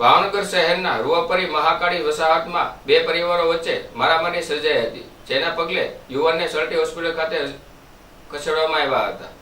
ભાવનગર શહેરના રૂવાપરી મહાકાળી વસાહતમાં બે પરિવારો વચ્ચે મારામારી સર્જાઈ હતી, જેના પગલે યુવાનને સરટી હોસ્પિટલ ખાતે ખસેડવામાં આવ્યા હતા.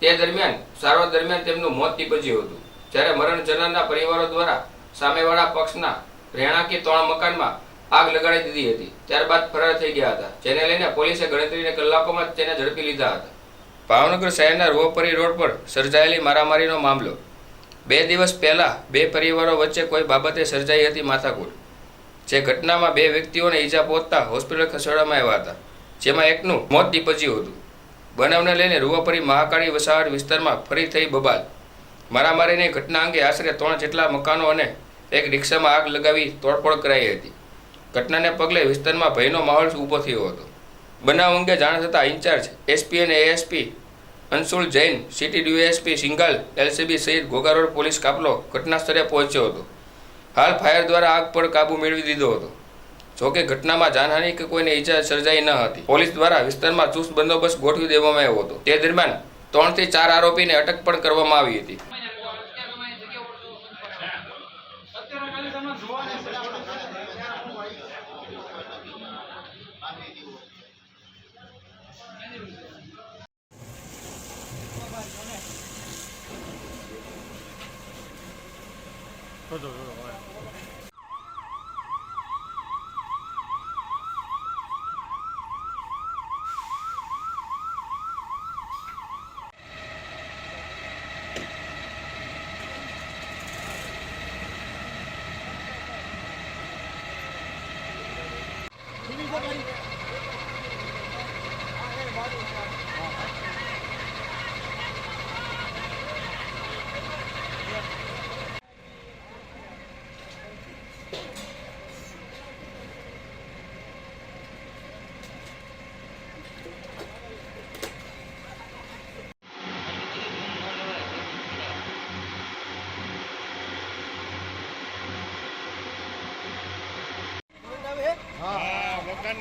તે દરમિયાન, સારવાર દરમિયાન તેમનું મોત નીપજ્યું હતું. જ્યારે મરણ જનારના પરિવારો દ્વારા સામેવાળા પક્ષના રહેણાંકી ત્રણ મકાનમાં આગ લગાડી દીધી હતી, ત્યારબાદ ફરાર થઈ ગયા હતા, જેને લઈને પોલીસે ગણતરીના કલાકોમાં તેને ઝડપી લીધા હતા. ભાવનગર શહેરના રૂવાપરી રોડ પર સર્જાયેલી મારામારીનો મામલો બે દિવસ પહેલાં બે પરિવારો વચ્ચે કોઈ બાબતે સર્જાઈ હતી માથાકૂટ, જે ઘટનામાં બે વ્યક્તિઓને ઈજા પહોંચતા હોસ્પિટલ ખસેડવામાં આવ્યા હતા, જેમાં એકનું મોત નીપજ્યું હતું. બનાવને લઈને રૂવાપરી મહાકાળી વસાહત વિસ્તારમાં ફરી થઈ બબાલ. મારામારીની ઘટના અંગે આશરે ત્રણ જેટલા મકાનો અને એક રિક્ષામાં આગ લગાવી તોડફોડ કરાઈ હતી. ઘટનાને પગલે વિસ્તારમાં ભયનો માહોલ ઊભો થયો હતો. બનાવ અંગે જાણ થતાં ઇન્ચાર્જ, એસપી અને ASP Anshul Jain, city DSP Singhal LCB સહિત ઘોઘારોડ પોલીસ કાફલો ઘટના સ્થળે પહોંચ્યો હતો. હાલ ફાયર દ્વારા આગ પર કાબુ મેળવી દીધો હતો. જોકે ઘટનામાં જાનહાનિ કે કોઈને ઈજા સર્જાઈ ન હતી. પોલીસ દ્વારા વિસ્તારમાં ચુસ્ત બંદોબસ્ત ગોઠવી દેવામાં આવ્યો હતો. તે દરમિયાન ત્રણથી ચાર આરોપીને અટક પણ કરવામાં આવી હતી. どうぞどうぞ君ばかり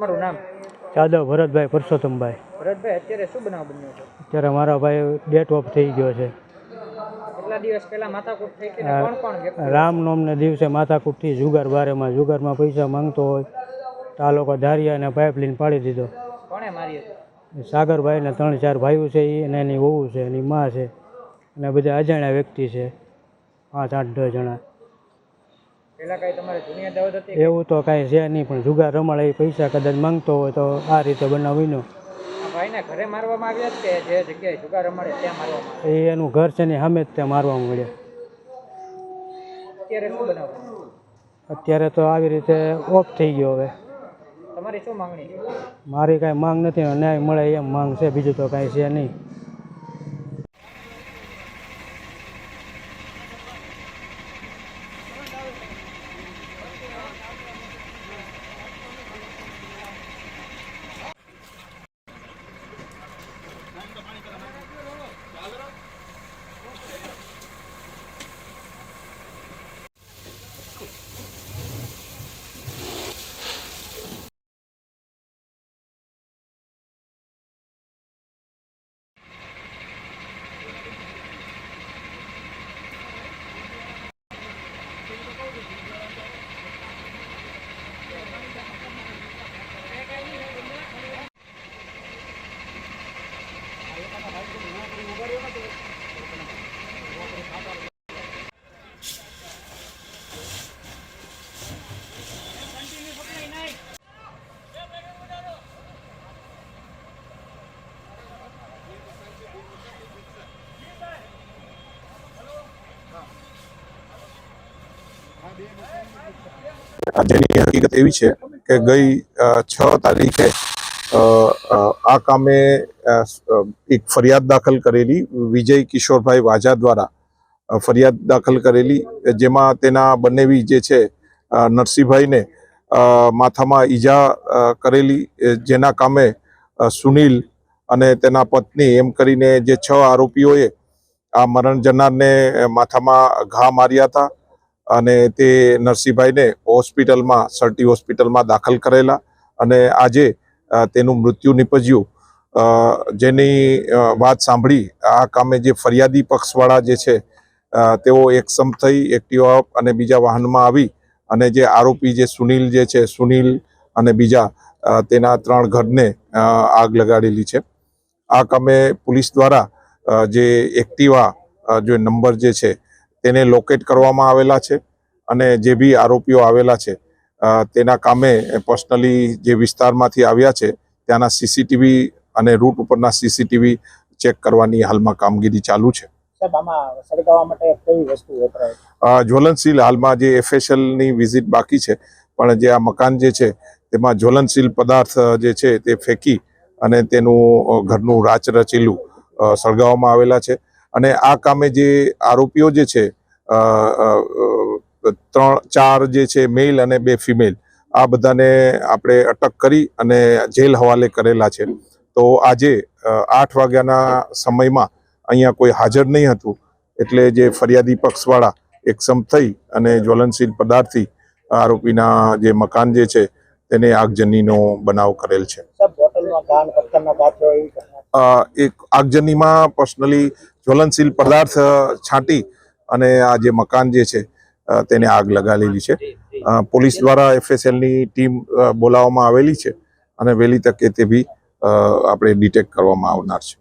તમારું નામ? જાદવ ભરતભાઈ પુરુષોત્તમભાઈ. ભરતભાઈ અત્યારે શું બનાવ બન્યો છે? અત્યારે મારા ભાઈ ડેટ ઓફ થઈ ગયો છે. કેટલા દિવસ પહેલા માથાકૂટ થઈ હતી કોણ કોણ રામનોમને દિવસે માથાકૂટથી જુગાર બારેમાં જુગારમાં પૈસા માંગતો હોય તો આ લોકો ધારિયા અને પાઇપ લઈને પાડી દીધો. કોણે ને ત્રણ ચાર ભાઈઓ છે એ અને એની વહુ છે એની મા છે અને બધા અજાણ્યા વ્યક્તિ છે પાંચ આઠ દસ જણા પેલા કઈ તમારે જૂની અદાવત હતી એવું તો કાંઈ છે નહીં પણ જુગાર રમાડે એ પૈસા કદાચ માંગતો હોય તો આ રીતે બનાવીનો. એ એનું ઘર છે ને સામે જ ત્યાં મારવા મળ્યા અત્યારે તો આવી રીતે ઓફ થઈ ગયો હવે. તમારી શું માંગણી મારી કાંઈ માંગ નથી ન્યાય મળે એમ માંગ છે બીજું તો કાંઈ છે નહીં. જેની હકીકત એવી છે કે ગઈ છ તારીખે આ કામે એક ફરિયાદ દાખલ કરેલી વિજય કિશોરભાઈ વાજા દ્વારા. ફરિયાદ દાખલ કરેલી, જેમાં તેના બંનેવી જે છે નરસિંહભાઈને માથામાં ઈજા કરેલી જેના કામે સુનિલ અને તેના પત્ની એમ કરીને જે છ આરોપીઓએ આ મરણ જનારને માથામાં ઘા માર્યા હતા. અને તે નરસિંહભાઈને હોસ્પિટલમાં, સર્ટી હોસ્પિટલમાં દાખલ કરેલા અને આજે તેનું મૃત્યુ નિપજ્યું. જેની વાત સાંભળી, આ કામે જે ફરિયાદી પક્ષવાળા જે છે તેઓ એકસમ થઈ, એક્ટિવા અને બીજા વાહનમાં આવી અને જે આરોપી જે સુનિલ જે છે, સુનિલ અને બીજા તેના ત્રણ ઘરને આગ લગાડેલી છે. આ કામે પોલીસ દ્વારા જે એક્ટિવા જે નંબર જે છે તેને લોકેટ કરવામાં આવેલા છે અને જે બી આરોપીઓ આવેલા છે તેના કામે પર્સનલી જે વિસ્તારમાંથી આવ્યા છે ત્યાંના સીસીટીવી અને રૂટ ઉપરના સીસીટીવી ચેક કરવાની હાલમાં કામગીરી ચાલુ છે. જ્વલનશીલ હાલમાં જે એફએસએલની વિઝિટ બાકી છે પણ જે આ મકાન જે છે તેમાં જ્વલનશીલ પદાર્થ જે છે તે ફેંકી અને તેનું ઘરનું રાચ રચેલું સળગાવવામાં આવેલા છે. અને આ કામે જે આરોપીઓ જે છે ત્રણ ચાર જે છે મેલ અને બે ફિમેલ આ બધાને આપણે અટક કરી અને જેલ હવાલે કરેલા છે. તો આજે આઠ વાગ્યાના સમયમાં અહીંયા કોઈ હાજર નહીં હતું એટલે જે ફરિયાદી પક્ષવાળા એકસમ થઈ અને જ્વલનશીલ પદાર્થથી આરોપીના જે મકાન જે છે તેને આગજનીનો બનાવ કરેલ છે. એક આગજનીમાં પર્સનલી જ્વલનશીલ પદાર્થ છાંટી અને આ જે મકાન જે છે તેને આગ લગાડેલી છે. પોલીસ દ્વારા એફએસએલની ટીમ બોલાવવામાં આવેલી છે અને વહેલી તકે તે બી આપણે ડિટેક્ટ કરવામાં આવનાર છે.